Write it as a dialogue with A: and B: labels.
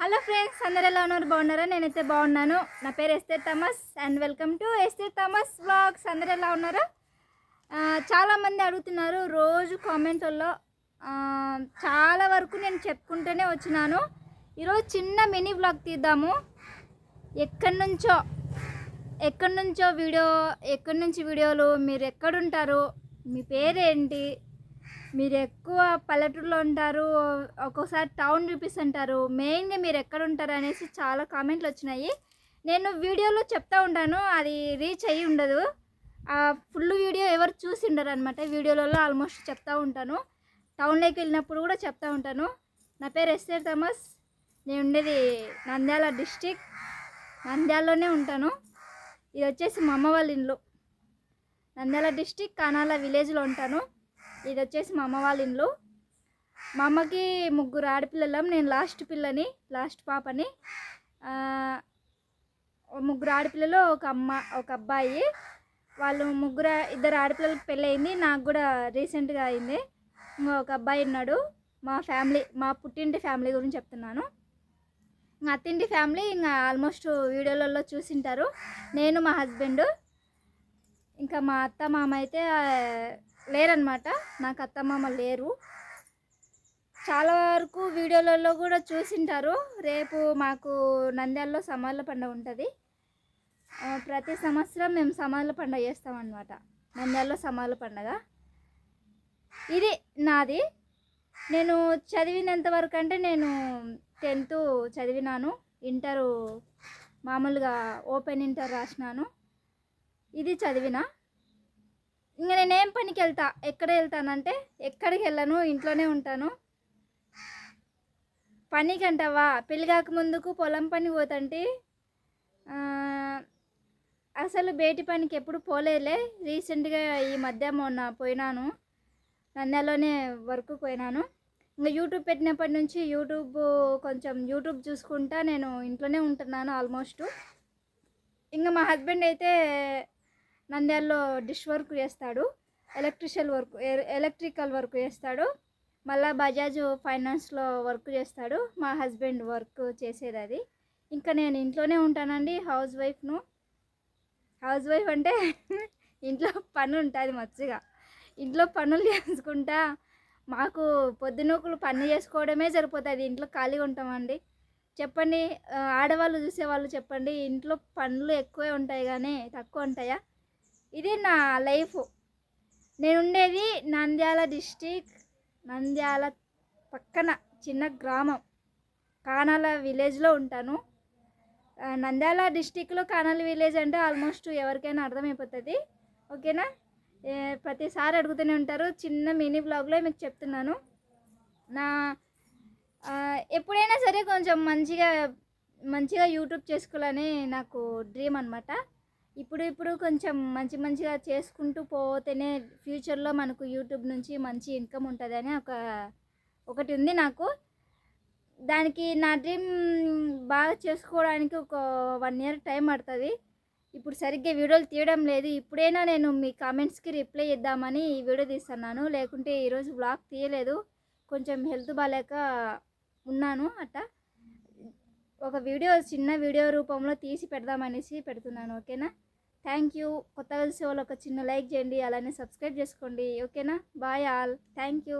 A: Hello friends అందరు ఎలా ఉన్నారు? బాగున్నారా? నేనైతే బాగున్నాను. నా పేరు Esther Thomas and welcome to Esther Thomas vlogs. అందరు ఎలా ఉన్నారు? చాలామంది అడుగుతున్నారు రోజు కామెంట్లలో చాలా వరకు నేను చెప్పుకుంటూనే వచ్చినాను. ఈరోజు చిన్న మినీ వ్లాగ్ తీద్దాము. ఎక్కడి నుంచో ఎక్కడి నుంచో వీడియో ఎక్కడి నుంచి వీడియోలు మీరు ఎక్కడుంటారు మీ పేరేంటి మీరు ఎక్కువ పల్లెటూరులో ఉంటారు ఒక్కోసారి టౌన్ చూపిస్తుంటారు మెయిన్గా మీరు ఎక్కడ ఉంటారు అనేసి చాలా కామెంట్లు వచ్చినాయి. నేను వీడియోలో చెప్తా ఉంటాను అది రీచ్ అయ్యి ఉండదు. ఆ ఫుల్ వీడియో ఎవరు చూసి ఉండరు అనమాట వీడియోలలో ఆల్మోస్ట్ చెప్తా ఉంటాను. టౌన్లోకి వెళ్ళినప్పుడు కూడా చెప్తా ఉంటాను. నా పేరు ఎస్ఏ థమస్ నేను ఉండేది నంద్యాల డిస్టిక్ నంద్యాలలోనే ఉంటాను. ఇది వచ్చేసి మా అమ్మ వాళ్ళ ఇల్లు నంద్యాల డిస్టిక్ కానాల విలేజ్లో ఉంటాను. ఇది వచ్చేసి మా అమ్మ వాళ్ళ ఇండ్లు మా అమ్మకి ముగ్గురు ఆడపిల్లలం నేను లాస్ట్ పిల్లని లాస్ట్ పాపని. ముగ్గురు ఆడపిల్లలు ఒక అమ్మ ఒక అబ్బాయి. వాళ్ళు ముగ్గురు ఇద్దరు ఆడపిల్లలకి పెళ్ళయింది నాకు కూడా రీసెంట్గా అయింది. ఒక అబ్బాయి ఉన్నాడు మా ఫ్యామిలీ మా పుట్టింటి ఫ్యామిలీ గురించి చెప్తున్నాను. ఇంకా అత్తింటి ఫ్యామిలీ ఇంకా ఆల్మోస్ట్ వీడియోలలో చూసింటారు. నేను మా హస్బెండ్ ఇంకా మా అత్త మామ అయితే లేరనమాట. నాకు అత్తమామ లేరు. చాలా వరకు వీడియోలలో కూడా చూసింటారు. రేపు మాకు నంద్యాలలో సమాల పండుగ ఉంటుంది. ప్రతి సంవత్సరం మేము సమాల పండుగ చేస్తామన్నమాట. నంద్యాలలో సమాల పండుగ. ఇది నాది. నేను చదివినంత వరకు అంటే నేను టెన్త్ చదివినాను. ఇంటరు మామూలుగా ఓపెన్ ఇంటర్ రాసినాను. ఇది చదివిన. ఇంకా నేనేం పనికి వెళ్తా ఎక్కడ వెళ్తానంటే ఎక్కడికి వెళ్ళను ఇంట్లోనే ఉంటాను. పనికి అంటావా పెళ్ళి కాక ముందుకు పొలం పని పోతంటే అసలు బయటి పనికి ఎప్పుడు పోలేలే రీసెంట్గా ఈ మధ్య మొన్న పోయినాను. నంద్యాలోనే వర్క్ పోయినాను. ఇంకా యూట్యూబ్ పెట్టినప్పటి నుంచి యూట్యూబ్ కొంచెం యూట్యూబ్ చూసుకుంటా నేను ఇంట్లోనే ఉంటున్నాను ఆల్మోస్ట్. ఇంకా మా హస్బెండ్ అయితే నంద్యాలలో డిష్ వర్క్ చేస్తాడు ఎలక్ట్రిషియల్ వర్క్ ఎలక్ట్రికల్ వర్క్ చేస్తాడు మళ్ళా బజాజ్ ఫైనాన్స్లో వర్క్ చేస్తాడు మా హస్బెండ్ వర్క్ చేసేది అది. ఇంకా నేను ఇంట్లోనే ఉంటానండి హౌస్ వైఫ్ను. హౌస్ వైఫ్ అంటే ఇంట్లో పని ఉంటుంది మచ్చిగా ఇంట్లో పనులు చేసుకుంటా మాకు పొద్దునూకులు పని చేసుకోవడమే సరిపోతుంది ఇంట్లో ఖాళీగా ఉంటామండి. చెప్పండి ఆడవాళ్ళు చూసేవాళ్ళు చెప్పండి ఇంట్లో పనులు ఎక్కువే ఉంటాయి కానీ తక్కువ ఉంటాయా? ఇది నా లైఫ్. నేను ఉండేది నంద్యాల డిస్టిక్ నంద్యాల పక్కన చిన్న గ్రామం. కానాల విలేజ్లో ఉంటాను. నంద్యాల డిస్టిక్లో కానాల విలేజ్ అంటే ఆల్మోస్ట్ ఎవరికైనా అర్థమైపోతుంది. ఓకేనా? ప్రతిసారి అడుగుతూనే ఉంటారు. చిన్న మినీ బ్లాగ్లో మీకు చెప్తున్నాను. నా ఎప్పుడైనా సరే కొంచెం మంచిగా మంచిగా యూట్యూబ్ చేసుకోవాలని నాకు డ్రీమ్ అనమాట ఇప్పుడు ఇప్పుడు కొంచెం మంచి మంచిగా చేసుకుంటూ పోతేనే ఫ్యూచర్లో మనకు యూట్యూబ్ నుంచి మంచి ఇన్కమ్ ఉంటుందని ఒక ఒకటి ఉంది నాకు. దానికి నా డ్రీమ్ బాగా చేసుకోవడానికి ఒక వన్ ఇయర్ టైం పడుతుంది. ఇప్పుడు సరిగ్గా వీడియోలు తీయడం లేదు. ఇప్పుడైనా నేను మీ కామెంట్స్కి రిప్లై ఇద్దామని ఈ వీడియో తీస్తున్నాను. లేకుంటే ఈరోజు బ్లాగ్ తీయలేదు. కొంచెం హెల్త్ బాగాలేక ఉన్నాను అట్ట. ఒక వీడియో చిన్న వీడియో రూపంలో తీసి పెడదామనేసి పెడుతున్నాను. ఓకేనా? Thank you. కొత్తగా చూసే వాళ్ళు ఒక చిన్న లైక్ చేయండి అలానే సబ్స్క్రైబ్ చేసుకోండి. ఓకేనా? Bye all. Thank you.